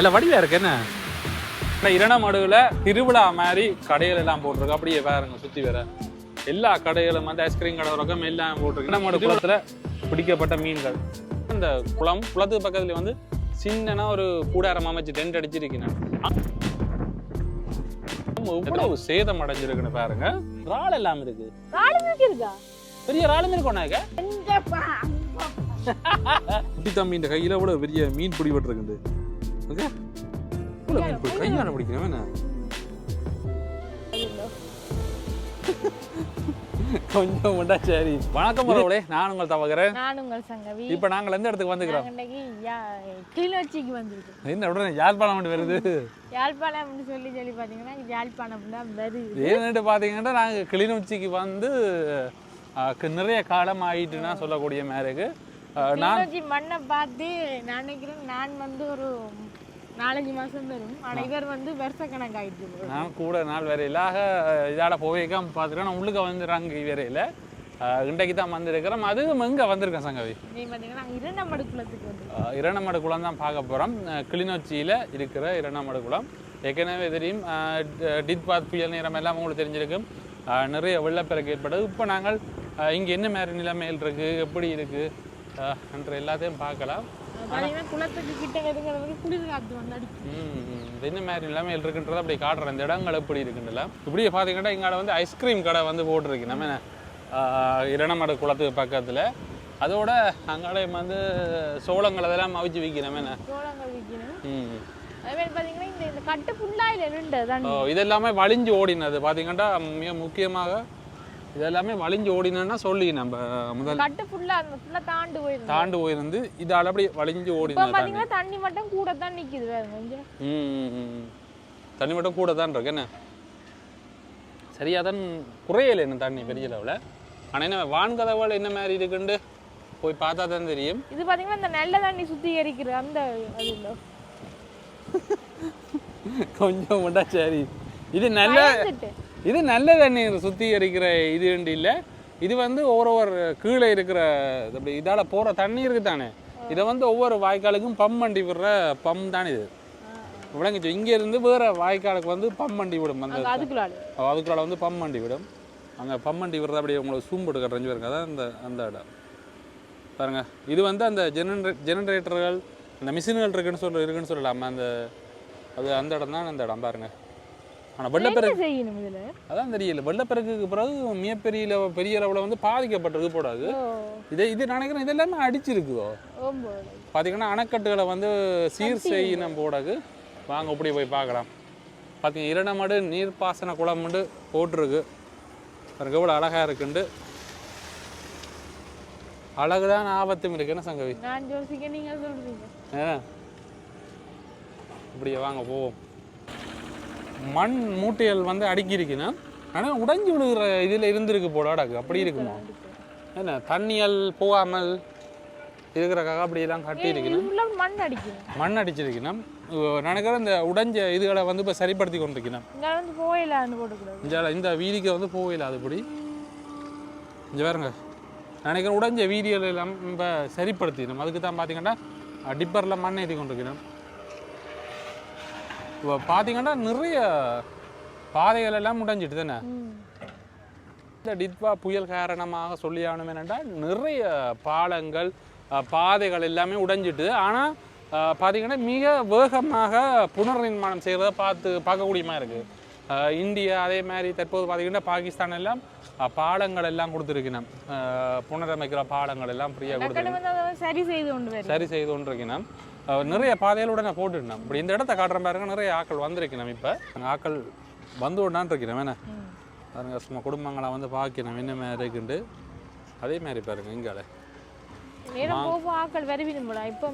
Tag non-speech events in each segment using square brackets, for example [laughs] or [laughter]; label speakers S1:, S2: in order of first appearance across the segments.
S1: நல்ல வடிவா இருக்கு என்ன? இந்த இரணமடுவில் திருவிழா மாதிரி கடைகள் எல்லாம் போட்டிருக்கு. அப்படியே பாருங்க சுத்தி வேற. எல்லா கடைகளும் வந்து ஐஸ்கிரீம் கடை ரகம் எல்லாம் போட்டிருக்கு. இரணமடு குளத்துல பிடிக்கப்பட்ட மீன்கள். இந்த குளம் குளத்துக்கு பக்கத்துல வந்து சின்னனா ஒரு கூடாரம் அமைச்சு டென்ட் அடிச்சிருக்கேன் எவ்வளவு சேதம் அடைஞ்சிருக்குன்னு பாருங்க. இறால் எல்லாம் இருக்கு. பெரிய இறாலும் இருக்கோனாக்க
S2: எங்கப்பா?
S1: குட்டி தம்பி இந்த கையில கூட பெரிய மீன் பிடிபட்டிருக்குது. ஓகே? மீன் கையால என்ன? கொஞ்சம் உண்டா சரி. வணக்கம் உறவுகளே நான் உங்கள் தவகிறேன்
S2: நான் உங்கள் சங்கவி.
S1: இப்போ நாங்கள் எந்த இடத்துக்கு வந்துக்கிறோம்?
S2: கிளிநொச்சிக்கு வந்திருக்கோம்.
S1: என்ன உடனே யாழ்ப்பாணம் மட்டும் வருது?
S2: யாழ்ப்பாணம் அப்படின்னு சொல்லி சொல்லி பார்த்தீங்கன்னா யாழ்ப்பாணம் தான் வருது.
S1: ஏன்னு பார்த்தீங்கன்னா நாங்கள் கிளிநொச்சிக்கு வந்து நிறைய காலம் ஆயிட்டுன்னா சொல்லக்கூடிய மாதிரி நான்
S2: மண்ணை பார்த்து நான் நினைக்கிறேன் நான் வந்து ஒரு நாலஞ்சு மாசம் வரும். ஆனா இவர் வந்து வருஷ கணக்காயிட்டு
S1: நான் கூட நாள் வரையிலாக இதால போவேக்காம பார்த்துருக்கேன் உள்ளுக்க வந்துடுறாங்க வரையில் இன்றைக்கு தான் வந்திருக்கிறோம் அதுவும் எங்கே வந்திருக்கேன் சங்கவி?
S2: நீ பார்த்தீங்கன்னா நாங்கள் இரண்டாம் குளத்துக்கு
S1: இரணமடு குளம் தான் பார்க்க போகிறோம் கிளிநொச்சியில் இருக்கிற இரணமடு குளம். ஏற்கனவே தெரியும் அஹ் ட- டிட்பாத் புயல் நேரம் எல்லாம் உங்களுக்கு தெரிஞ்சிருக்கும். நிறைய வெள்ளப்பெருக்கு ஏற்பட்டது. இப்போ நாங்கள் இங்கே என்ன மாதிரி நிலைமையில் இருக்குது எப்படி இருக்குது என்ற எல்லாத்தையும் பார்க்கலாம்.
S2: குளத்துக்கு கிட்ட குளிர் வந்து அடிக்கும்.
S1: என்ன மாதிரி நிலைமையில் இருக்குன்றதை அப்படி காட்டுறேன். இந்த இடங்கள் எப்படி இருக்குன்றல இப்படியே பார்த்தீங்கன்னா இங்கால வந்து ஐஸ்கிரீம் கடை வந்து போட்டிருக்கு. நம்ம இரணமடு குளத்துக்கு பக்கத்தில். அதோட அங்காலே வந்து சோளங்கள் அதெல்லாம் அவிச்சு விற்கிறோம் என்ன?
S2: சோளங்கள் விற்கணும்
S1: ம்
S2: அதே மாதிரி பார்த்தீங்கன்னா இந்த கட்டு ஃபுல்லாக இல்லை
S1: இதெல்லாமே வலிஞ்சு ஓடினது. பார்த்தீங்கன்னா மிக முக்கியமாக இதெல்லாமே வலிஞ்சு ஓடினன்னா சொல்லி நம்ம முதல்
S2: கட்டு ஃபுல்லாக அந்த ஃபுல்லாக தாண்டு போயிருந்தோம்
S1: தாண்டு போயிருந்து இதால் அப்படி வலிஞ்சு
S2: இப்போ
S1: ஓடினது தண்ணி
S2: மட்டும் கூட தான் நிற்கிது வேறு கொஞ்சம்
S1: ம். தண்ணி மட்டும் கூட தான் இருக்கு. என்ன? சரியா தான் குறையலை என்ன தண்ணி பெரிய அளவில். ஆனால் என்ன வான்கதவுகள் என்ன மாதிரி இருக்குண்டு? போய் பார்த்தா தான் தெரியும்.
S2: இது பார்த்தீங்கன்னா இந்த நல்ல தண்ணி சுத்திகரிக்கிற அந்த அது [laughs]
S1: கொஞ்சம் மட்டும் சரி. இது நல்ல இது நல்ல தண்ணி சுத்திகரிக்கிற இது இல்லை. இது வந்து ஒவ்வொரு கீழே இருக்கிற அப்படி இதால் போகிற தண்ணி இருக்கு தானே இதை வந்து ஒவ்வொரு வாய்க்காலுக்கும் பம்ப் வண்டி விடுற பம்ப் தான் இது. விளங்கிச்சு இங்கே இருந்து வேற வாய்க்காலுக்கு வந்து பம்ப் வண்டி விடும் அந்த
S2: அங்கே அதுக்குள்ளாடு
S1: அதுக்குள்ள வந்து பம்ப் வண்டி விடும். அங்கே பம்ப் வண்டி விடுறது அப்படியே உங்களுக்கு சூம் போட்டு கட்டுறஞ்சு பாருங்க அதான் அந்த அந்த இடம். பாருங்க. இது வந்து அந்த ஜெனரே ஜெனரேட்டர்கள் அந்த மிஷின்கள் இருக்குன்னு சொல்ல இருக்குன்னு சொல்லலாமா. அந்த அது அந்த இடம் தான் அந்த இடம். பாருங்க. ஆனால் வெள்ளப்பெருக்கு அதான் தெரியல. வெள்ளப்பெருக்குக்கு பிறகு மிகப்பெரிய பெரிய அளவில் வந்து பாதிக்கப்பட்டிருக்கு போடாது. இதை இது நினைக்கிறேன் இது எல்லாமே அடிச்சிருக்குதோ பார்த்தீங்கன்னா அணைக்கட்டுகளை வந்து சீர் செய்யணும் போடாது வாங்க இப்படி போய் பார்க்கலாம். பார்த்தீங்க இரண்டமடு நீர்ப்பாசன குளம்னு போட்டிருக்கு. பாருங்க எவ்வளோ அழகாக இருக்குண்டு. அழகுதான் ஆபத்தும் இருக்குன்னு சங்கவி?
S2: நான் யோசிக்க நீங்கள் சொல்கிறீங்க
S1: இப்படியே வாங்க போவோம். மண் மூட்டைகள் வந்து அடுக்கி இருக்குன்னா ஆனால் உடைஞ்சு விழுகிற இதில் இருந்திருக்கு போல அடக்கு. அப்படி இருக்குமா? என்ன தண்ணியல் போகாமல் இருக்கிறக்காக அப்படியெல்லாம் கட்டி
S2: இதுக்குள்ள மண் அடிக்கணும்
S1: மண் நினைக்கிறேன் இந்த உடைஞ்ச இதுகளை வந்து இப்போ சரிப்படுத்தி
S2: போட்டுக்கூடாது
S1: இந்த இந்த வீதிக்கு வந்து போகல அதுபடி இங்கே பாருங்க. நினைக்கிறேன் உடைஞ்ச வீதிகள் எல்லாம் இப்போ சரிப்படுத்திக்கணும் அதுக்கு தான் பார்த்தீங்கன்னா டிப்பரில் மண் ஏற்றி கொண்டிருக்கணும் இப்போ பார்த்தீங்கன்னா நிறைய பாதைகள் எல்லாம் உடைஞ்சிட்டு தானே? இந்த டிட்வா புயல் காரணமாக சொல்லி ஆகணும் என்னென்னா நிறைய பாலங்கள் பாதைகள் எல்லாமே உடைஞ்சிட்டு ஆனால் பார்த்தீங்கன்னா மிக வேகமாக புனர்நிர்மாணம் செய்கிறத பார்த்து பார்க்கக்கூடிய மாதிரி இருக்குது இந்தியா அதே மாதிரி தற்போது பார்த்தீங்கன்னா பாகிஸ்தான் எல்லாம் பாலங்கள் எல்லாம் கொடுத்துருக்கணும். புனரமைக்கிற பாலங்கள் எல்லாம் ஃப்ரீயாக கொடுத்துருக்கு
S2: டக்குனு வந்து அதை சரி செய்து கொண்டு
S1: சரி செய்து கொண்டிருக்கணும். நிறைய பாதைகளோட நான் போட்டுட்டேன் இப்படி இந்த இடத்த காட்டுற பாருங்க நிறைய ஆக்கள் வந்திருக்கணும் இப்போ. ஆக்கள் வந்து விடான் இருக்கணும் என்ன?
S2: ம்.
S1: பாருங்க சும்மா குடும்பங்களை வந்து பார்க்கணும் என்ன மாதிரி இருக்குண்டு அதே மாதிரி பாருங்க இங்கால.
S2: நேரம் போக போக ஆக்கள் வருவிடும் போல இப்போ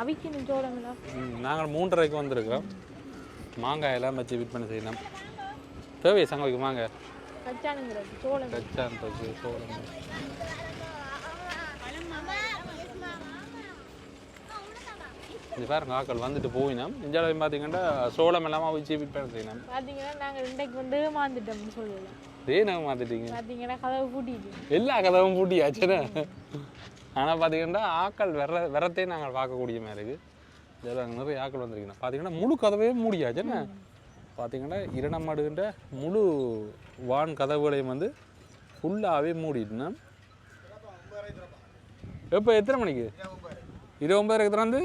S2: அவிக்கணும் சோளங்களாம்
S1: ம், நாங்கள் மூன்றரைக்கு வந்திருக்கிறோம். மாங்காய் எல்லாம் வச்சு விற்பனை செய்யணும். தேவையை சங்கவைக்கு மாங்க
S2: கச்சானுங்கிறது சோளம்
S1: கச்சான்றது சோளம் இது பாருங்க ஆக்கள் வந்துட்டு போயினோம். இந்தியாவில் பார்த்தீங்கன்னா சோளம் எல்லாமே வச்சு விற்பனை செய்யணும்.
S2: பார்த்தீங்கன்னா நாங்கள் இன்றைக்கு வந்து ஏமாந்துட்டோம்னு சொல்லலாம்
S1: ரேனாக மாற்றிட்டீங்க
S2: பார்த்தீங்கன்னா கதவு பூட்டிட்டு.
S1: எல்லா கதவும் பூட்டியாச்சுன்னு ஆனால் பார்த்தீங்கன்னா ஆக்கள் வெற வெறத்தையும் நாங்கள் பார்க்கக்கூடிய மாதிரி இருக்கு. இதெல்லாம் நிறைய ஆக்கள் வந்திருக்கீங்க பார்த்தீங்கன்னா முழு கதவே மூடியாச்சு என்ன? பார்த்தீங்கன்னா இரணமாடுகின்ற முழு வான் கதவுகளையும் வந்து ஃபுல்லாகவே மூடிட்டுனா எப்போ எத்தனை மணிக்கு? இது ஒன்பதரைக்கு திறந்து?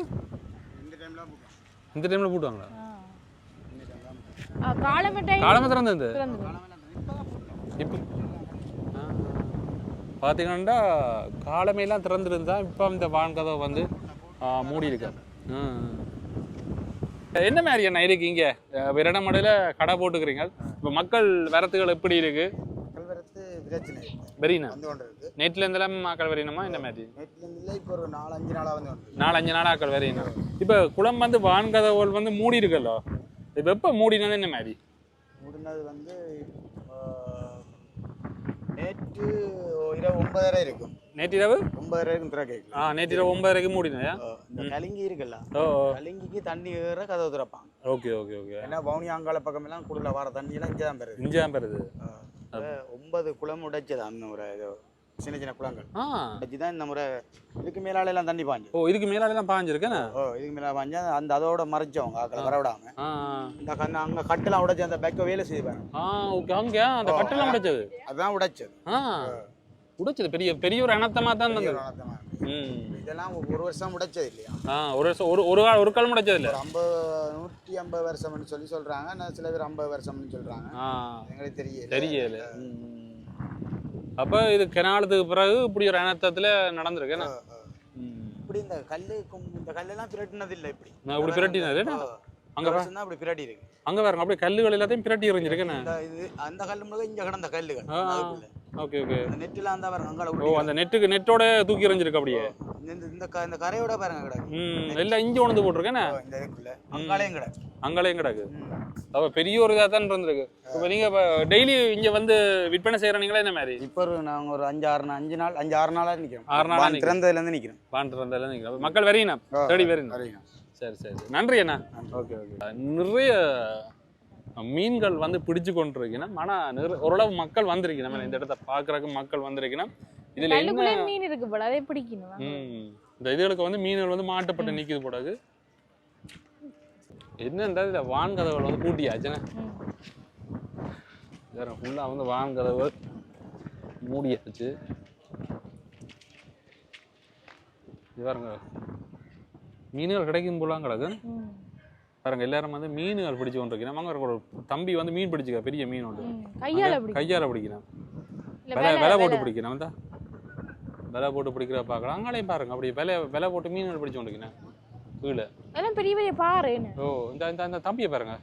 S1: இந்த டைமில் போட்டுவாங்களா?
S2: காலமே
S1: திறந்து இப்போ பார்த்தீங்கன்னா காலமையெல்லாம் திறந்துருந்தா இப்போ இந்த வான் கதவை வந்து மூடி இருக்கு ஆ. என்ன மாதிரி என்ன இருக்கு இங்கே? விரணமடையில் கடை போட்டுக்கிறீங்க. இப்போ மக்கள் வரத்துகள் எப்படி இருக்கு?
S3: பிரச்சனை
S1: இருந்தெல்லாம் மக்கள் வரையணுமா இந்த மாதிரி?
S3: நேற்றுல இருந்து இல்லை இப்போ ஒரு நாலு அஞ்சு நாளா வந்து கொண்டு
S1: நாலு அஞ்சு நாள் ஆக்கள் வரையணும் இப்போ குளம் வந்து வான் கதவுகள் வந்து மூடி இருக்குல்லோ? இப்போ எப்போ மூடினது என்ன மாதிரி?
S3: முடிந்தது வந்து நேற்று இரவு ஒன்பதரை இருக்கும்.
S1: நேற்று இரவு?
S3: ஒன்பதரை இருக்கும் திற கேட்கல
S1: ஆ நேற்று இரவு ஒன்பதரைக்கு மூடினதா?
S3: இந்த கலிங்கி இருக்குல்ல
S1: ஓ
S3: கலிங்கிக்கு தண்ணி ஏற கதவு திறப்பாங்க.
S1: Okay okay okay.
S3: ஏன்னா பவுனி அங்காள பக்கம் எல்லாம் குடில வர தண்ணி எல்லாம் இங்கே தான் பெறுது.
S1: இஞ்சாம் பெறுது
S3: இப்ப ஒன்பது குளம் உடைச்சது அந்த இது? சின்ன சின்ன குளங்கள். உடைச்சு தான் இந்த முறை இதுக்கு மேலால எல்லாம் தண்ணி பாஞ்சு.
S1: ஓ இதுக்கு மேலாடலாம் பாஞ்சிருக்கேனே
S3: ஓ இதுக்கு மேல பாஞ்சா அந்த அதோட மறைச்சவங்க ஆக்களை வரவிடாம. இந்த கண்ணு அங்க கட்டுலாம் உடைச்சு அந்த பேக்க வேலை செய்வாங்க
S1: ஆ ஓகே அங்கே அந்த கட்டெல்லாம் உடைச்சது?
S3: அதான் உடைச்சது.
S1: ஆ. உடைச்சது பெரிய பெரிய ஒரு அனர்த்தமாக தான்
S3: இதெல்லாம் ஒரு வருஷம் உடைச்சது இல்லையா?
S1: ஆ ஒரு வருஷம் ஒரு ஒரு ஒரு கால் உடைச்சது இல்லை?
S3: ஐம்பது நூற்றி ஐம்பது வருஷம்னு சொல்லி சொல்றாங்க சில பேர் ஐம்பது வருஷம்னு சொல்றாங்க. எங்களுக்கு தெரியல.
S1: தெரியல. அப்போ இது கிணாலத்துக்கு பிறகு இப்படி ஒரு அனர்த்தத்தில் நடந்திருக்கேண்ணா ம்.
S3: இப்படி இந்த கல்லு கும்- இந்த கல்லெல்லாம் பிரட்டினது இல்லை இப்படி.
S1: நான் இப்படி பிரட்டினது?
S3: அங்க தான் இப்படி பிரட்டி இருக்கு.
S1: அங்கே பாருங்க அப்படியே கல்லுகள் எல்லாத்தையும் பிரட்டி எறிஞ்சிருக்கேண்ணே
S3: இந்த இது அந்த கல்லு முழுக்க இங்க கிடந்த கல்லுகள்.
S1: Okay okay.
S3: அந்த நெட்டில அந்த பாருங்க அங்கால
S1: ஓ அந்த நெட்டுக்கு நெட்டோட தூக்கி எறிஞ்சிருக்கு அப்படியே?
S3: இந்த இந்த இந்த கரையோட பாருங்க கிடக்கு.
S1: ம் எல்லாம் இஞ்சி உணர்ந்து போட்டிருக்கேண்ணே
S3: ஓ, இந்த இதுக்குள்ள. அங்காலையும் கிடக்கு.
S1: அங்கேயும் கிடக்கு. அப்போ பெரிய ஒரு இதாக தான் இருந்திருக்கு. இப்போ இப்போ டெய்லி இங்கே வந்து விற்பனை செய்கிறீங்களா என்ன மாதிரி?
S3: இப்போ நாங்க ஒரு அஞ்சு ஆறு அஞ்சு நாள் அஞ்சு ஆறு நாளா நிக்கிறோம்.
S1: ஆறு நாளா நிக்கிறோம்.
S3: திறந்ததுல இருந்து நிக்கிறோம்.
S1: பாண்டு இருந்தாலும் நீங்கள் மக்கள் வரீங்கண்ணா தேடி வரீங்க
S3: வரீங்க
S1: சரி சரி. நன்றி அண்ணா. Okay okay. நிறைய மீன்கள் வந்து பிடிச்சு கொண்டிருக்கணும் ஆனால் நிற ஓரளவு மக்கள் வந்திருக்கணும் நம்ம இந்த இடத்த பார்க்குறக்கு மக்கள் வந்திருக்கணும் இதில் என்ன
S2: மீன் இருக்கு போல அதை பிடிக்கணும்.
S1: ம். இந்த இதுகளுக்கு வந்து மீன்கள் வந்து மாட்டப்பட்டு நிற்கிது போடாது என்னன்றா இதில் வான் கதவுகள் வந்து பூட்டியாச்சுண்ணே
S2: ம்.
S1: வேற ஃபுல்லாக வந்து வான் கதவு மூடியாச்சு. இது பாருங்க. மீன்கள் கிடைக்கும் போலாம் கிடக்கு. பாருங்க எல்லாரும் வந்து மீன்கள் பிடிச்சு கொண்டிருக்கிறோம் அங்கே ஒரு தம்பி வந்து மீன் பிடிச்சிக்க பெரிய மீன்
S2: ம். கையால
S1: பிடிக்கிறேன். விலை
S2: வேலை
S1: போட்டு பிடிக்கிறேன் வந்தா. விலை போட்டு பிடிக்கிற பார்க்கலாம். அங்கேயும் பாருங்க அப்படி விலை விலை போட்டு மீன்கள் பிடிச்சு கொண்டிருக்கிறேன். கீழே.
S2: அதெல்லாம் பெரிய பெரிய என்ன?
S1: ஓ இந்த இந்த இந்த தம்பியை பாருங்க.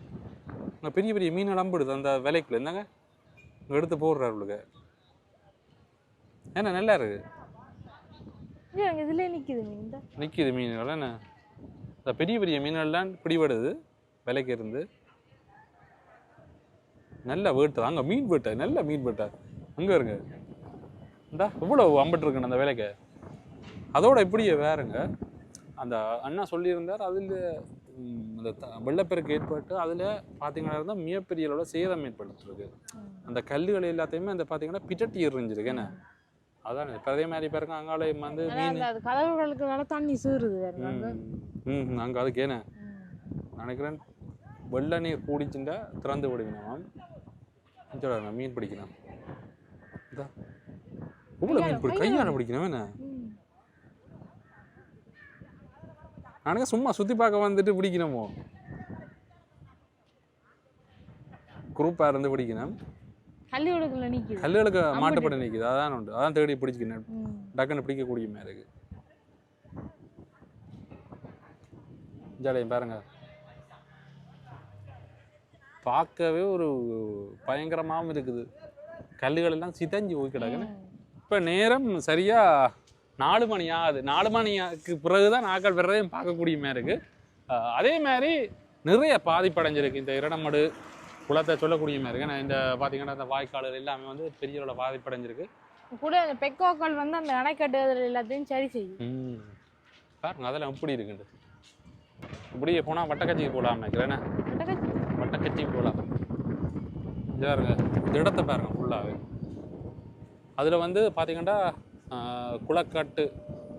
S1: இங்க பெரிய பெரிய மீன் அம்புடுது அந்த விலைக்குள்ள. என்னங்க எடுத்து போடுறாரு உங்களுக்கு என்ன நல்லா இருக்கு.
S2: இதுல நிக்குது மீன் இந்த.
S1: நிற்கிது மீன்கள் என்ன? இந்த பெரிய பெரிய மீன்கள்லாம் பிடிபடுது. விலைக்கு இருந்து. நல்ல வேட்டு அங்கே மீன் வேட்டை நல்ல மீன் வேட்டை. அங்கே இருங்க. இந்தா இவ்வளோ அம்பிட்டுருக்குண்ணே அந்த விலைக்கு. அதோட இப்படியே வேறுங்க. அந்த அண்ணா சொல்லியிருந்தார் அதில் அந்த த- வெள்ளப்பெருக்கு ஏற்பட்டு அதில் பார்த்தீங்கன்னா இருந்தால் மிகப்பெரிய அளவில் சேதம் ஏற்படுத்திருக்கு. அந்த கல்லுகள் எல்லாத்தையுமே அந்த பார்த்தீங்கன்னா பிட்டட்டி எறிஞ்சிருக்கு. என்ன? அதான் அதே மாதிரி பாருங்க அங்காலயம் வந்து
S2: கதவுகளுக்கு வேலை தண்ணி சீருது.
S1: ம் அங்கே அதுக்கு
S2: ம்.
S1: நினைக்கிறேன் வெள்ள நீர் கூடிச்சுண்டா திறந்து விடுவினாம் சொல்லுவாங்க மீன் பிடிக்கணும் இதா. இவ்வளோ மீன் பிடி கையால் பிடிக்கணும் என்ன. நானுங்க சும்மா சுற்றி பார்க்க வந்துட்டு பிடிக்கணுமோ? குரூப்பாக இருந்து பிடிக்கணும்.
S2: கல்லுகளுக்குள்ள நிக்குது.
S1: கல்லுகளுக்கு மாட்டுப்பட்டு நிற்குது அதான் உண்டு. அதான் தேடி பிடிச்சிக்கணும். டக்குன்னு பிடிக்கக்கூடிய மாதிரி இருக்கு ஜாலியம் பாருங்க. பார்க்கவே ஒரு பயங்கரமாகவும் இருக்குது. கல்லுகள் எல்லாம் சிதஞ்சு போய் கிடக்குன்னு. இப்போ நேரம் சரியா நாலு மணி ஆகுது. நாலு மணிக்கு பிறகு தான் நாட்கள் வர்றதையும் பார்க்கக்கூடிய மாதிரி இருக்கு. அஹ் அதே மாதிரி நிறைய பாதிப்படைஞ்சிருக்கு. இந்த இரடமடு குளத்தை சொல்லக்கூடிய மாதிரி இருக்கு. இந்த பார்த்தீங்கன்னா இந்த வாய்க்கால்கள் எல்லாமே வந்து பெரிய அளவில் பாதிப்படைஞ்சிருக்கு.
S2: கூட அந்த பெக்கோக்கள் வந்து அந்த அணைக்கட்டு அதுல எல்லாத்தையும் சரி செய்யும்.
S1: ம். பாருங்க அதெல்லாம் எப்படி இருக்குண்டு இப்படியே போனால் வட்டக்கச்சிக்கு போகலாம் நினைக்கிறேன்.
S2: அடக்கச்சி.
S1: வட்டக்கச்சிக்கு போகலாம் இது பாருங்க இந்த இடத்த பாருங்க ஃபுல்லாகவே அதில் வந்து பார்த்தீங்கன்னா குளக்கட்டு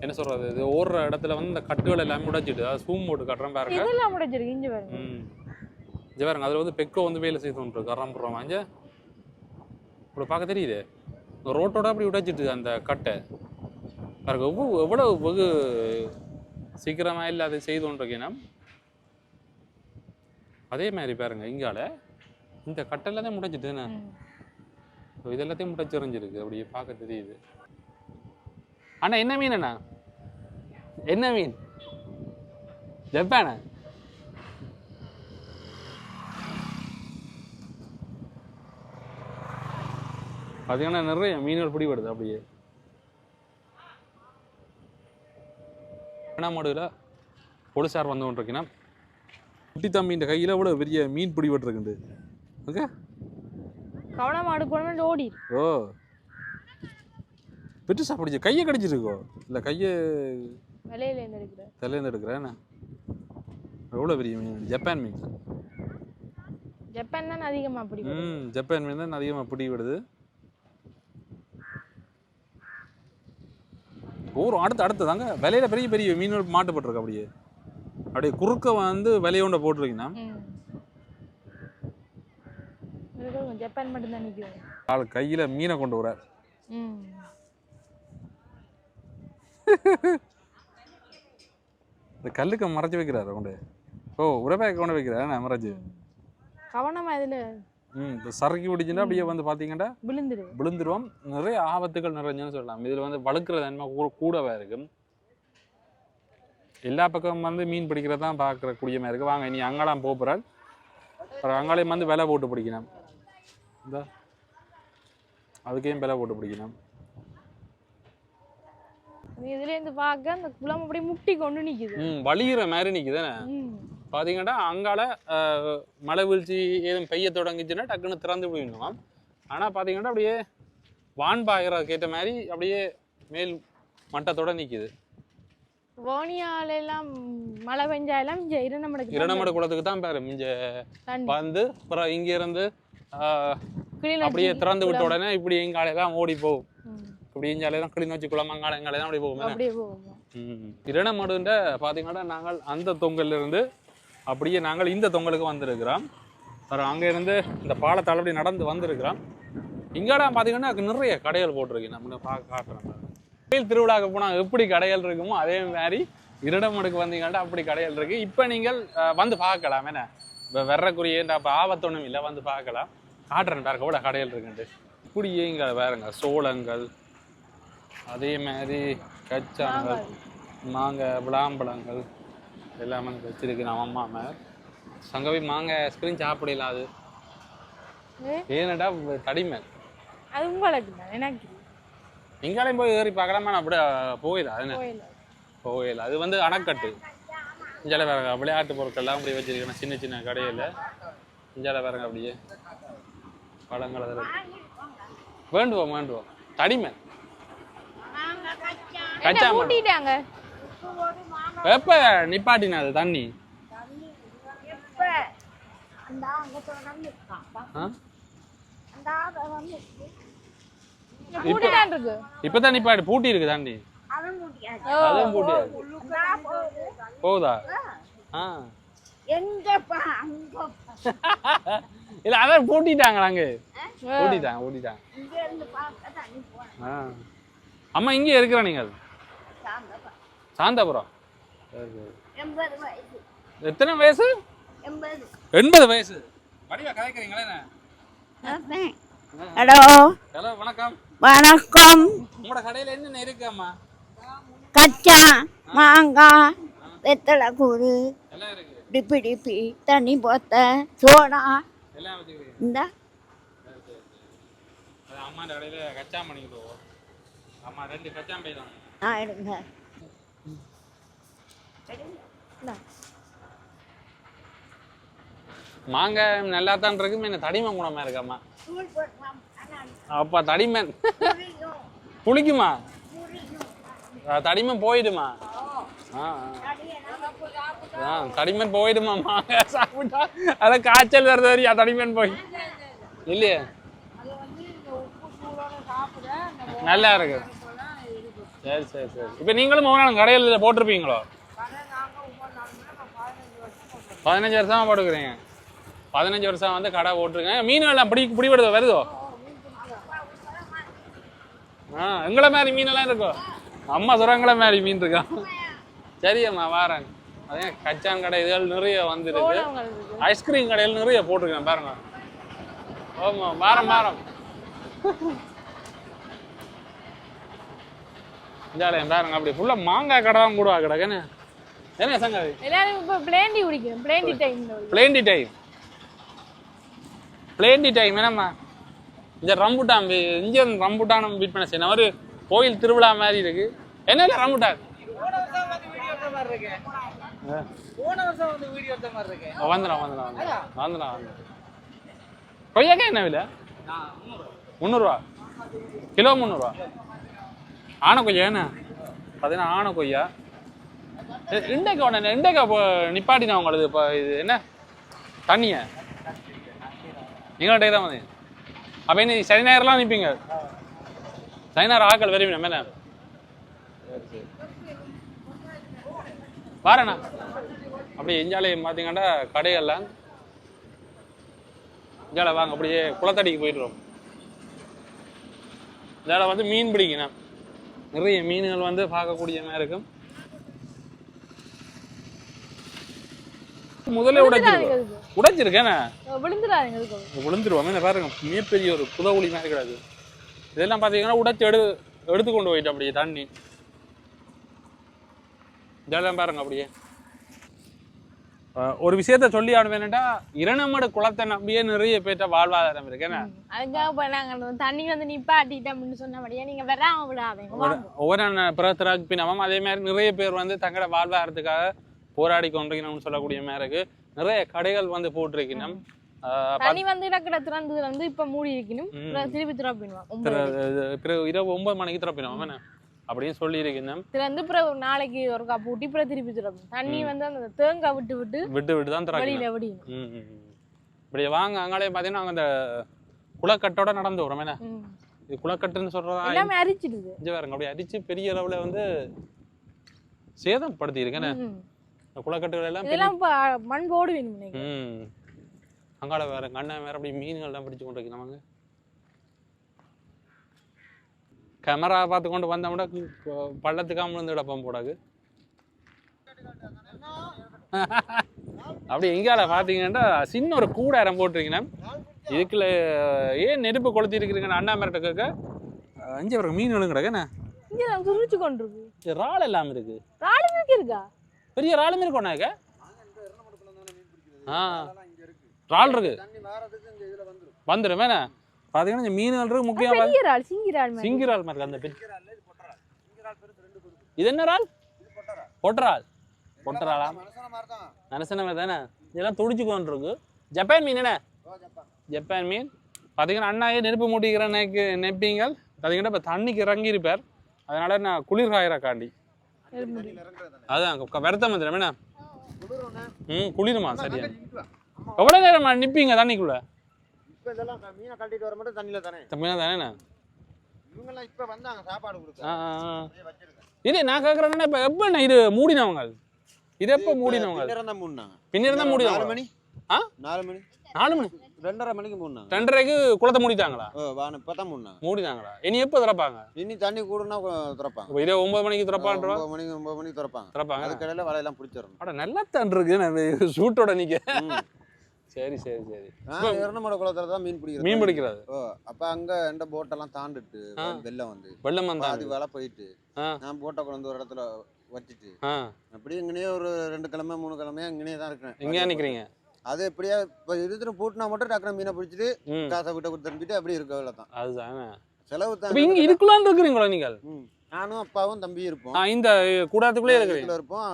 S1: என்ன சொல்றது இது ஓடுற இடத்துல வந்து இந்த கட்டுகள் எல்லாமே உடைச்சிட்டு அதாவது சூம் போட்டு கட்டுறேன் பாருங்க.
S2: இதெல்லாம் முடிஞ்சிருக்கு இங்க பாருங்க.
S1: பாருங்க அதில் வந்து பெக்கோ வந்து வேலை செய்து ஒன்று கரம் போடுறோம் வாங்க. இப்படி பார்க்க தெரியுது? ரோட்டோட அப்படி உடைச்சிட்டு அந்த கட்டை. பாருங்க எவ்வளோ எவ்வளோ வெகு சீக்கிரமாக இல்லை அதை செய்து கொண்டிருக்கேன்னா அதே மாதிரி பாருங்க இங்கால இந்த கட்டெல்லாம் தான் முடைச்சிட்டு என்ன
S2: ம்.
S1: இது எல்லாத்தையும் முட்டைச்சிரிஞ்சிருக்கு அப்படியே பார்க்க தெரியுது. அண்ணா என்ன மீன் அண்ணா? என்ன மீன்? ஜப்பானா? பார்த்தீங்கன்னா நிறைய மீன்கள் பிடிபடுது அப்படியே. மாடுல போலீஸார் வந்து கொண்டிருக்கீங்கன்னா குட்டி தம்பின்ற கையில் இவ்வளோ பெரிய மீன் பிடிபட்டுருக்குண்டு. ஓகே?
S2: கவனமா அடுக்கணும் ஓடி.
S1: ஓ. பெருசா பிடிச்சி கையை கடிச்சிருக்கோ? இல்லை கையை
S2: விலையில இருந்து எடுக்கிற
S1: தலையிலேருந்து எடுக்கிறேன் எவ்வளோ பெரிய மீன்? ஜப்பான் மீன்.
S2: ஜப்பான் தான் அதிகமா பிடிக்கும்
S1: ம் ஜப்பான் மீன் தான் அதிகமாக பிடி ஊரும் அடுத்து அடுத்து தாங்க. விலையில பெரிய பெரிய மீன்கள் மாட்டுப்பட்டிருக்கு அப்படியே. அப்படியே குறுக்க வந்து விலையோண்ட போட்டிருக்கீங்கன்னா
S2: ஜப்பான் மட்டும்தான் நிற்கும்
S1: ஆள் கையில் மீனை கொண்டு வர இந்த கல்லுக்கு மறைச்சு வைக்கிறாரு கொண்டு ஓ உரப்பாக்க கொண்டு வைக்கிறாரு மறைச்சு
S2: கவனமா இதுல
S1: இப்போ சரக்கு பிடிச்சுன்னா அப்படியே வந்து பார்த்தீங்கன்னா
S2: விழுந்துடும்.
S1: விழுந்துருவோம் நிறைய ஆபத்துகள் நிறைஞ்சுன்னு சொல்லலாம். இதில் வந்து வளர்க்குற தன்மை கூடவே இருக்கும். எல்லா பக்கம் வந்து மீன் பிடிக்கிறது தான் பார்க்குற கூடியமாக இருக்குது வாங்க நீ அங்கெல்லாம் போகிறாள் அப்புறம் அங்காலையும் வந்து விலை போட்டு பிடிக்கணும். இந்த. அதுக்கேயும் விலை போட்டு பிடிக்கணும்.
S2: இதுல இருந்து பார்க்க அந்த குளம் அப்படியே முட்டி கொண்டு நிக்குது.
S1: ம் வலிகிற மாதிரி நிற்குதானே
S2: ம்.
S1: பார்த்தீங்கன்னா அங்கால மழை வீழ்ச்சி ஏதும் பெய்ய தொடங்கிச்சுன்னா டக்குன்னு திறந்து போயிடணும். ஆனால் பார்த்தீங்கன்னா அப்படியே வான் பாய்கிறதுக்கு ஏற்ற மாதிரி அப்படியே மேல் மட்டத்தோட நிற்கிது
S2: வோனியால எல்லாம் மழை பெஞ்சா எல்லாம் இங்க இரண்டமடக்கு
S1: இரண்டமட குளத்துக்கு தான் பேரு. இங்க வந்து அப்புறம் இங்க இருந்து ஆஹ்,
S2: கிளிநொச்சி
S1: அப்படியே திறந்து விட்ட. உடனே இப்படி எங்காலே தான் ஓடி போகும். இப்படி தான் கிளிநொச்சி குளம் அங்கால எங்காலே தான் அப்படி போகும்.
S2: அப்படியே போகும்.
S1: இரணமடுன்ற பார்த்தீங்கன்னா நாங்கள் அந்த தொங்கல்ல இருந்து அப்படியே நாங்கள் இந்த தொங்கலுக்கு வந்திருக்கிறோம். அப்புறம் அங்கே இருந்து இந்த பாலத்தால் அப்படி நடந்து வந்திருக்கிறோம். இங்கெல்லாம் பார்த்தீங்கன்னா நிறைய கடைகள் போட்டிருக்கு. நம்ம பார்க்க காட்டுறேன். கோயில் திருவிழாக்கு போனால் எப்படி கடைகள் இருக்குமோ அதே மாதிரி இரடமடுக்கு வந்தீங்கன்னா அப்படி கடைகள் இருக்கு. இப்போ நீங்கள் வந்து பார்க்கலாம். என்ன? இப்போ வெறக்குரிய அப்போ ஆபத்தொன்னும் இல்லை வந்து பார்க்கலாம். காட்டுறேன் பாருங்க எவ்வளோ கடைகள் இருக்குன்ட்டு. இப்படியே இங்கே வேறுங்க சோளங்கள் அதே மாதிரி கச்சாங்கள் மாங்காய் விளாம்பழங்கள் எல்லாமே வச்சிருக்கு நம்ம அம்மா அம்மா. சங்கவி மாங்காய் ஸ்க்ரீன் சாப்பிடலாம் அது? ஏனடா தடிமை.
S2: அது உங்களுக்கு தான் எனக்கு.
S1: எங்காலையும் போய் ஏறி பார்க்கலாமா? நான் அப்படியே போயிடலாம் அது என்ன?
S2: கோயில்ல
S1: போயிடல அது வந்து அணைக்கட்டு. இஞ்சால வேறங்க விளையாட்டு பொருட்கள்லாம் அப்படி வச்சிருக்கேன் சின்ன சின்ன கடையில். இஞ்சால வேறங்க அப்படியே. பழங்கள் அதில் வேண்டுவோம் வேண்டுவோம். தடிமை. கச்சா. எப்ப நிப்பாட்டினா அது தண்ணி இப்பதான் நிப்பாட்டி பூட்டி இருக்கு தண்ணி. அதுவும் பூட்டியாது போகுதா. ஆ. [laughs] இல்ல அதான் பூட்டிட்டாங்க நாங்க. பூட்டிட்டாங்க பூட்டிட்டாங்க. அம்மா இங்கே இருக்கிற நீங்கள்? சாந்தபுரம் சரி, சரி.
S4: எண்பது வயசு
S1: எத்தனை வயசு?
S4: எண்பது.
S1: வயசு. வடிவா கதைக்கிறீங்களே
S4: ஹலோ.
S1: ஹலோ வணக்கம்.
S4: வணக்கம்.
S1: உங்களோட கடையில என்னென்ன இருக்கு அம்மா?
S4: கச்சா மாங்காய் வெத்தலை கூறு
S1: எல்லாம் இருக்கு.
S4: டிப்பி டிப்பி தண்ணி போத்த சோடா. இந்த.
S1: கடையில கச்சா பண்ணிக்கிட்டு அம்மா ரெண்டு கச்சாம்பை தான்.
S4: ஆ எடுங்க.
S1: மாங்காய் நல்லா தான் இருக்கு என்ன தடிமன் குணமா
S4: போட்டுலாம்
S1: அப்பா தடிமன். புளிக்குமா? தடிமன் போயிடுமா? ஆ. தடிமன் போயிடுமா மாங்காய் சாப்பிட்டா? அதான் காய்ச்சல் வருது வரையா தடிமன் போய். இல்லையே? நல்லா இருக்கு. சரி சரி சரி. இப்போ நீங்களும் மௌனம் கடையில் போட்டிருப்பீங்களோ? பதினஞ்சு வருஷமா போட்டுக்கிறீங்க. பதினஞ்சு வருஷம் வந்து கடை போட்டிருக்கேன். மீன் எல்லாம் பிடி பிடிபடுதோ வருதோ? ஆ எங்களை மாதிரி மீனெல்லாம் இருக்கும் அம்மா சுரங்களை மாதிரி மீன் இருக்கா? சரி அம்மா வாரேன். அதே கச்சான் கடை இதுகள் நிறைய வந்துருக்கு. ஐஸ்கிரீம் கடையில் நிறைய போட்டிருக்கேன் பாருங்க. ஆமா வாரம் வாரம். ஜாலியம் பாருங்க அப்படி ஃபுல்லா மாங்காய் கடை தான் கூடுவா கிடக்குன்னு. என்ன சங்காதி
S2: எல்லாரும் இப்போ பிளேண்டி குடிக்கிறோம் plain tea time
S1: plain tea time plain tea time என்னம்மா? இந்த ரம்புட்டான் இங்க ரம்புட்டானம் வீட் பண்ண செய்யணும். ஒரு கோயில் திருவிழா மாதிரி இருக்கு. என்ன இல்லை ரம்புட்டான் வந்துடும் வந்துடும் வந்துடும் வந்துடும் கொய்யாக்கா என்ன விலை? முந்நூறுரூவா கிலோ முந்நூறுரூவா ஆனை கொய்யா என்ன? பார்த்தீங்கன்னா ஆனை கொய்யா. இண்டைக்கா உடனே இண்டைக்கா இப்போ நிப்பாட்டினா உங்களுக்கு இப்போ இது என்ன? தண்ணிய? நீங்களும் தான் வந்தீங்க அப்போ என்ன சனி ஞாயிறுலாம் நிற்பீங்க சனி ஞாயிறு ஆக்கள் வருவீங்க மேலே. வாரண்ணா. அப்படியே எஞ்சாலையும் பார்த்தீங்கன்னா கடையெல்லாம் இஞ்சால வாங்க அப்படியே குளத்தடிக்கு போயிடுறோம். இதால வந்து மீன் பிடிக்கணும். நிறைய மீன்கள் வந்து பார்க்கக்கூடிய மாதிரி இருக்கும். உடைச்சிருக்கேண்ணே
S2: விழுந்துடாதீங்க. இதுக்கு
S1: விழுந்துருவோம் பாருங்க மிகப்பெரிய ஒரு புதவுளி மாதிரி கிடக்கு. இதெல்லாம் பார்த்தீங்கன்னா உடைச்சு எடு எடுத்து கொண்டு போயிட்டு அப்படியே தண்ணி. இதெல்லாம் பாருங்க அப்படியே. ஒரு விஷயத்த சொல்லி என்னட்டா இரணமடு குளத்தை நம்பியே நிறைய பேர்ட்ட வாழ்வாதாரம் இருக்கு என்ன?
S2: அதுக்காக நாங்கள் தண்ணி வந்து நிப்பாட்டிட்டோம்னு சொன்னபடியா நீங்க வராம விடாதீங்க.
S1: ஒவ்வொரு பிரதராக் பின்னமும் அதே மாதிரி நிறைய பேர் வந்து தங்களோட வாழ்வாதாரத்துக்காக போராடி கொண்டிருக்கணும்னு சொல்லக்கூடிய மாதிரி இருக்கு நிறைய கடைகள் வந்து போட்டிருக்கணும்.
S2: தண்ணி வந்து இடக்கிட திறந்தது வந்து இப்ப மூடி இருக்கணும். திருப்பி திறப்பிடுவான்
S1: திற- இது பிறகு இரவு ஒன்பது மணிக்கு என்ன? அப்படின்னு சொல்லி இருக்கணும்
S2: திறந்து ஒரு நாளைக்கு ஒரு கப் ஊட்டி அப்புறம் திருப்பி திறப்பணும். தண்ணி வந்து அந்த தேங்காய் விட்டு விட்டு
S1: விட்டு விட்டு தான்
S2: வெளியில விடியும்.
S1: இப்படி வாங்க அங்காலே பார்த்தீங்கன்னா அங்கே அந்த குளக்கட்டோட நடந்து வரோம். என்ன. இது குளக்கட்டுன்னு சொல்றதா?
S2: எல்லாமே அரிச்சிடுது.
S1: இங்கே பாருங்க அப்படி அடிச்சு பெரிய அளவில் வந்து சேதப்படுத்தி இருக்கேன்
S2: ம்.
S1: இந்த குளக்கட்டுகள் எல்லாம்
S2: இதெல்லாம் மண் போடு வேணும்
S1: ம். அங்கால வேற கண்ணை வேற அப்படி மீன்கள்லாம் பிடிச்சு கொண்டு வைக்கணும் அவங்க கேமரா பார்த்து கொண்டு வந்தோம்னா பள்ளத்துக்காம விழுந்து கிடப்போம் போடாது [laughs] அப்படி எங்கால பார்த்தீங்கன்னா சின்ன ஒரு கூடாரம் போட்டிருக்கீங்கன்னா இதுக்குள்ள ஏன் நெருப்பு கொளுத்தி இருக்கிறீங்கன்னு அண்ணா மிரட்ட கேட்க அஞ்சு பிறகு மீன் விழுங்கடக்கண்ணே
S2: இங்க நான் துரிச்சு கொண்டு இருக்கு
S1: இறால் எல்லாம் இருக்கு.
S2: இருக்கு இருக்கா?
S1: பெரிய இறாலும் இருக்கோண்ணாக்க ஆ. இறால் இருக்கு? வந்துடும் வேணா பார்த்தீங்கன்னா இந்த மீன்கள் இருக்கு முக்கியம்
S2: பெரிய இறால் சிங்கி இறால் மாதிரி.
S1: சிங்கிரால் மாதிரி அந்த பெரிய இது என்ன இறால்? பொட்டரால்
S5: தான்
S1: மனசன மாதிரி தானே இதெல்லாம் துடிச்சு இருக்கு ஜப்பான் மீன் என்ன? ஜப்பான். மீன். பார்த்தீங்கன்னா அண்ணாயே நெருப்பு மூட்டிக்கிற நெக்கு நெப்பீங்கள். பார்த்தீங்கன்னா இப்போ தண்ணிக்கு இறங்கி இருப்பார் அதனால நான் குளிர் காயிற காண்டி அதான் வருத்தம் வந்துடும் என்ன ம் குளிருமா? சரியா. எவ்வளோ நேரமா நிப்பீங்க தண்ணிக்குள்ள?
S5: இப்ப இதெல்லாம் மீனை கட்டிட்டு வர மட்டும் தண்ணியில தானே?
S1: தம்பினா தானே
S5: இப்ப வந்தாங்க சாப்பாடு கொடுக்க.
S1: இது நான் கேட்குறேன்னா இப்போ எப்போ இது மூடினவங்க? இது எப்போ மூடினவங்க?
S5: பின்னரம் தான் மூடினாங்க.
S1: பின்னர் தான்
S5: நாலு மணி?
S1: ஆ?
S5: நாலு மணி?
S1: நாலு மணி.
S5: ரெண்டரை மணிக்கு மூடினாங்க.
S1: ரெண்டரைக்கு குளத்தை மூடிட்டாங்களா?
S5: ஓ வான இப்பதான் மூடினாங்க.
S1: மூடினாங்களா இனி எப்போ திறப்பாங்க?
S5: இனி தண்ணி கூடுனா திறப்பாங்க.
S1: இப்போ இதே ஒன்பது மணிக்கு திறப்பான்றவா?
S5: ஒன்பது மணிக்கு ஒன்பது மணிக்கு திறப்பாங்க.
S1: திறப்பாங்க.
S5: அதுக்கடையில வலையெல்லாம் பிடிச்சிடணும்.
S1: அட நல்லா தான் இருக்கு. நான் ஷூட்டோட நிக்க. சரி சரி சரி.
S5: எரணமட குளத்துல தான் மீன் பிடிக்கிறேன்
S1: மீன் பிடிக்கிறது.
S5: ஓ அப்ப அங்க எந்த போட்டெல்லாம் தாண்டிட்டு. வெள்ளம் வந்து
S1: வெள்ளம்
S5: பாதி
S1: வந்தாங்க
S5: வேலை போயிட்டு. நான் போட்டை கொண்டு வந்து ஒரு இடத்துல வச்சுட்டு அப்படியே இங்கனே ஒரு ரெண்டு கிழமை மூணு கிழமையா இங்கனே தான் இருக்கேன்
S1: எங்கேயா நிக்கிறீங்க?
S5: அது எப்படியா இப்ப இருக்கிற பூட்டினா மட்டும் டக்குனு மீனை பிடிச்சிட்டு காசை விட்ட கொடுத்து திரும்பிட்டு அப்படி இருக்க வேலை தான்
S1: அதுதானே.
S5: செலவு தான்
S1: இங்க இருக்கலாம்னு இருக்கிறீங்களா நீங்கள்.
S5: நானும் அப்பாவும் தம்பியும் இருப்போம்.
S1: இந்த கூடாரத்துக்குள்ளே இருக்கிறீங்க.
S5: இருப்போம்.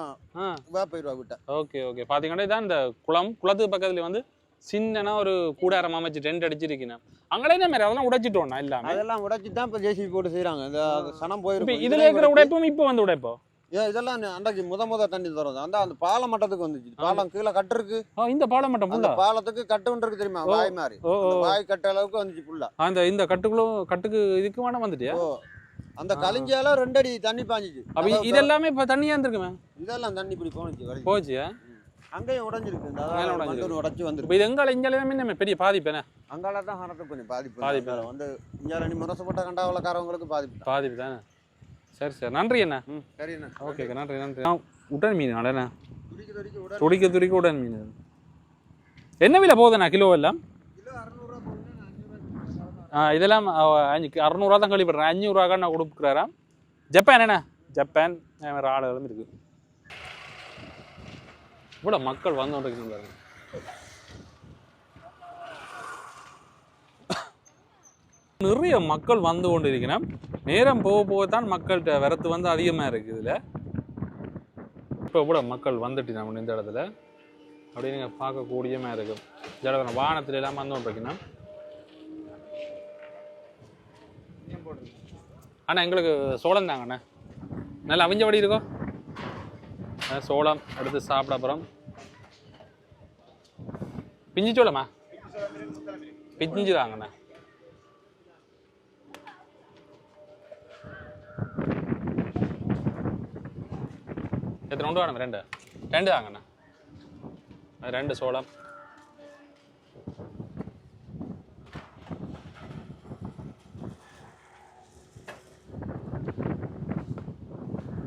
S5: வா போயிடுவா விட்டா
S1: ஓகே ஓகே. பார்த்தீங்கன்னா இதான் இந்த குளம். குளத்துக்கு பக்கத்துல வந்து சின்னனா ஒரு கூடாரம் அமைச்சு டென்ட் அடிச்சிருக்கீங்க. அங்கே என்ன மாதிரி? அதெல்லாம் உடைச்சிட்டோம்னா இல்லாம?
S5: அதெல்லாம் உடைச்சிட்டு தான் இப்போ ஜேசிபி போட்டு செய்றாங்க. இந்த சனம்
S1: இப்போ
S5: போயிருக்கும்
S1: இதுல இருக்கிற உடைப்பும் இப்போ வந்து உடைப்போ?
S5: ஏன் இதெல்லாம் அன்றைக்கு முத முத தண்ணி தரோம் அந்த அந்த பாலம் மட்டத்துக்கு வந்துச்சு பாலம் கீழே கட்டுருக்கு
S1: இந்த பாலம் மட்டும்
S5: அந்த பாலத்துக்கு கட்டு இருக்கு தெரியுமா. வாய் மாதிரி. வாய் கட்ட அளவுக்கு வந்துச்சு ஃபுல்லா
S1: அந்த இந்த கட்டுக்குள்ளும் கட்டுக்கு இதுக்கு வேணா வந்துட்டியா?
S5: ஓ அந்த கலிஞ்சால ரெண்டடி தண்ணி பாஞ்சிச்சு.
S1: அப்ப இ- இதெல்லாமே இப்போ தண்ணியாக இருந்திருக்குமே?
S5: இதெல்லாம் தண்ணி இப்படி போனுச்சு
S1: போச்சு
S5: அங்கேயும் உடஞ்சிருக்கு. இந்த
S1: உடைஞ்சிருக்கு.
S5: உடைச்சு வந்துருக்கு.
S1: இது எங்கால இஞ்சாலுமே நம்ம பெரிய பாதிப்பு என்ன?
S5: அங்கால தான் ஹரத்துக்கு கொஞ்சம் பாதிப்பு.
S1: பாதிப்பு.
S5: வந்து இங்கே நீ முரசப்பட்ட கண்டாவளக்காரவங்களுக்கு பாதிப்பு
S1: பாதிப்பு தானே? சரி சரி. நன்றி அண்ணா.
S5: சரி
S1: ஓகே நன்றி. நன்றி உடன் மீன் அடண்ணா
S5: துடிக்க துடிக்க உடனே
S1: துடிக்க துடிக்க உடன் மீன். என்ன விலை போகுதுண்ணா கிலோ எல்லாம்? இதெல்லாம் அஞ்சு அறநூறுவா தான் கழிப்படுறேன் அஞ்சூறுவா நான் கொடுக்குறாராம் ஜப்பான் என்ன? ஜப்பான் மாதிரி ஆளுகளும் இருக்கு. இவ்வளோ மக்கள் வந்து கொண்டிருக்கணும் நிறைய மக்கள் வந்து கொண்டு இருக்கிறேன் நேரம் போக போக தான் மக்கள்கிட்ட வரத்து வந்து அதிகமாக இருக்குது இதில். இப்போ கூட மக்கள் வந்துட்டு நம்ம இந்த இடத்துல. அப்படின்னு நீங்கள் பார்க்கக்கூடியமாக இருக்கும் ஜடவரம் வானத்துல எல்லாம் வந்து கொண்டிருக்கணும் அண்ணா எங்களுக்கு சோளம் தாங்கண்ணா நல்லா அவிஞ்சபடி இருக்கோ? சோளம் எடுத்து சாப்பிட அப்புறம். பிஞ்சு சோளமா? பிஞ்சு எத்தனை உண்டு வேணும்? ரெண்டு. ரெண்டு தாங்கண்ணா அது ரெண்டு சோளம்.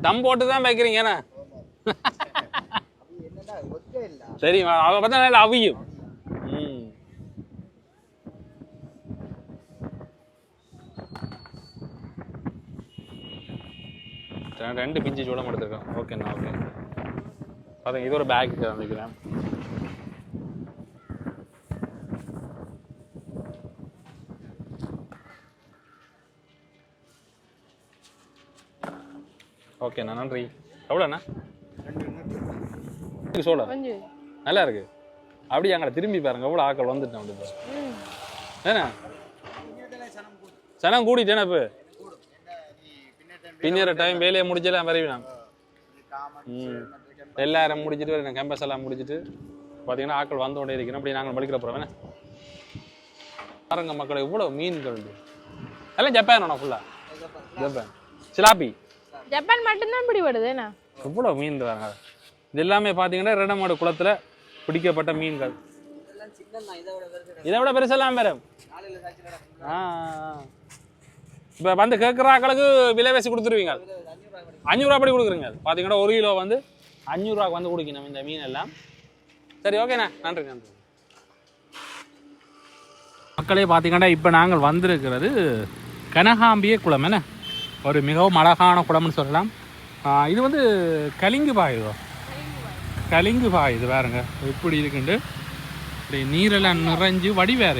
S1: தம் போட்டு தான் வைக்கிறீங்க சரி அவ பார்த்தா நல்லா அவியும் ம் ரெ- ரெண்டு பிஞ்சு சூடம் எடுத்துருக்கோம் ஓகேண்ணா ஓகே பாருங்க இது ஒரு பேக் வந்துக்கிறேன் ஓகேண்ணா நன்றி. எவ்வளோண்ணா சோளம்? நல்லா இருக்கு. அப்படியே அங்கே திரும்பி பாருங்க எவ்வளோ ஆக்கள் வந்துட்டேன் அப்படி பாருங்க. ஏண்ணா சனம் கூட்டிட்டேனா இப்போ? பின்னேற டைம் வேலையை முடிச்செல்லாம் வரவேணாம் ம். எல்லாரும் முடிச்சிட்டு வரணும் கேம்பஸ் எல்லாம் முடிச்சிட்டு பார்த்தீங்கன்னா ஆக்கள் வந்து கொண்டே இருக்கிறோம். அப்படி நாங்கள் படிக்கிற போகிறோம் என்ன? பாருங்க மக்கள் இவ்வளோ மீன்கள். எல்லாம் ஜப்பான் ஃபுல்லாக ஜப்பான். சிலாப்பி
S2: ஜப்பான் மட்டும்தான் பிடிபடுது என்ன?
S1: இவ்வளோ மீன் தாங்க இது எல்லாமே பார்த்தீங்கன்னா ரெடமாடு குளத்துல பிடிக்கப்பட்ட மீன்கள். இதை விட பெருசெல்லாம் வேற. ஆ. இப்போ வந்து கேட்குற ஆக்களுக்கு விலை கொடுத்துருவீங்க அஞ்சூறுரூவா படி கொடுக்குறீங்க பார்த்தீங்கன்னா ஒரு கிலோ வந்து அஞ்சூறுரூவாக்கு வந்து கொடுக்கணும் இந்த மீன் எல்லாம். சரி ஓகேண்ணா நன்றி நன்றி. மக்களே பார்த்தீங்கன்னா இப்போ நாங்கள் வந்திருக்கிறது கனகாம்பிய குளம் என்ன? ஒரு மிகவும் அழகான குளம்னு சொல்லலாம். இது வந்து கலிங்கு பாயுதோ கலிங்கு பாயுது பாருங்க. எப்படி இருக்குண்டு. இப்படி நீரெல்லாம் நிறைஞ்சு வடிவேற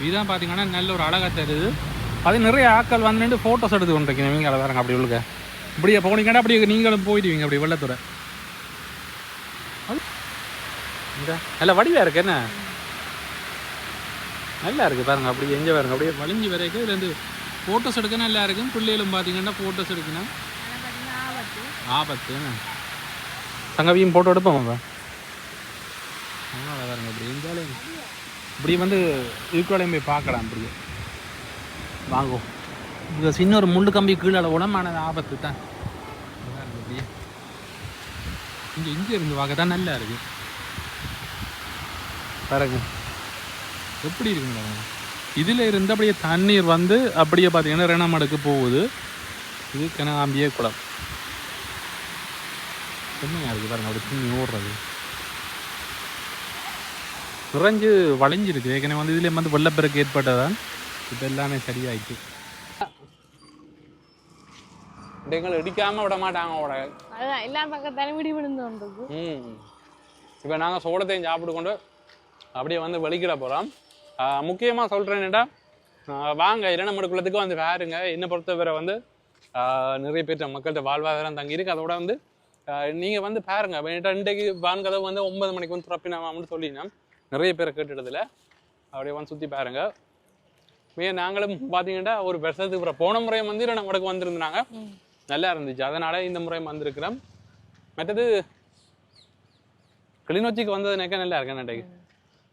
S1: இதுதான் பார்த்தீங்கன்னா நல்ல ஒரு அழகாக தருது அது நிறைய ஆட்கள் வந்து ஃபோட்டோஸ் எடுத்து கொண்டிருக்கீங்க. நீங்க அதை பாருங்க அப்படி உள்ளுக்க இப்படியே போனீங்கன்னா அப்படியே நீங்களும் போயிடுவீங்க அப்படி வெள்ளத்துறை இந்த நல்ல வடிவாக இருக்கு என்ன? நல்லா இருக்குது பாருங்க அப்படி எங்கே பாருங்க அப்படியே வலிஞ்சு வரைக்கும் இதுலேருந்து ஃபோட்டோஸ் எடுக்க நல்லா இருக்கும் பிள்ளைகளும் பார்த்தீங்கன்னா ஃபோட்டோஸ் எடுக்கணும். ஆபத்து என்ன? சங்கவியும் ஃபோட்டோ எடுப்போம் அப்போ? பாருங்க அப்படி இருந்தாலும் இப்படி வந்து இதுக்குள்ளையும் போய் பார்க்கலாம் அப்படியே. வாங்கும் இந்த சின்ன ஒரு முள்ளு கம்பி கீழே உடம்பு ஆபத்து தான். இங்கே இங்கே இருந்து வாங்க தான் நல்லா இருக்கு. பாருங்க. எப்படி இருக்குங்க இதில் இருந்து அப்படியே தண்ணீர் வந்து அப்படியே பார்த்தீங்கன்னா ரெணமடுக்கு போகுது. இது கனகாம்பிய குளம். செம்மையாக இருக்குது பாருங்க அப்படி தண்ணி ஓடுறது. நிறைஞ்சு வளைஞ்சிருக்கு. ஏற்கனவே வந்து இதுலேயே வந்து வெள்ளப்பெருக்கு ஏற்பட்டதான் இப்போ எல்லாமே சரியாயிட்டு. எங்களை இடிக்காம விட மாட்டாங்க அவட
S2: அதுதான் எல்லா பக்கத்தாலும் விடி விழுந்தோன்றது
S1: ம். இப்போ நாங்கள் சோளத்தையும் சாப்பிட்டு கொண்டு அப்படியே வந்து வெளிக்கிட போகிறோம் முக்கியமாக சொல்கிறேன்டா வாங்க இரணமடு குளத்துக்கு வந்து பாருங்க. என்னை பொறுத்தவரை வந்து ஆஹ், நிறைய பேர் மக்கள்கிட்ட வாழ்வாதாரம் தங்கி இருக்கு அதோட வந்து நீங்கள் வந்து பாருங்க. இன்றைக்கு வான்கதவு வந்து ஒன்பது மணிக்கு வந்து துறப்பினாமான்னு சொல்லினோம். நிறைய பேரை கேட்டுட்டதில் அப்படியே வந்து சுற்றி பாருங்க. மே நாங்களும் பார்த்தீங்கன்னா ஒரு வருஷத்துக்கு அப்புறம் போன முறை வந்து இரணமடுக்கு வந்திருந்தாங்க. நல்லா இருந்துச்சு. அதனால இந்த முறை வந்திருக்கிறோம். மற்றது கிளிநொச்சிக்கு வந்தது எனக்கு நல்லா இருக்கேன் நட்டைக்கு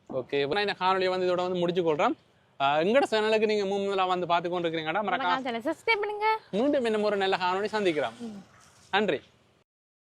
S1: ஓகே இப்போ நான் இந்த காணொலியை வந்து இதோட வந்து முடிச்சு கொள்கிறேன் அஹ், எங்கட சேனலுக்கு நீங்க முன்னெல்லாம் வந்து பார்த்து கொண்டு இருக்கிறீங்கடா
S2: மறக்காம சப்ஸ்கிரைப் பண்ணுங்க.
S1: மீண்டும் இன்னும் ஒரு நல்ல காணொளி சந்திக்கிறோம். நன்றி.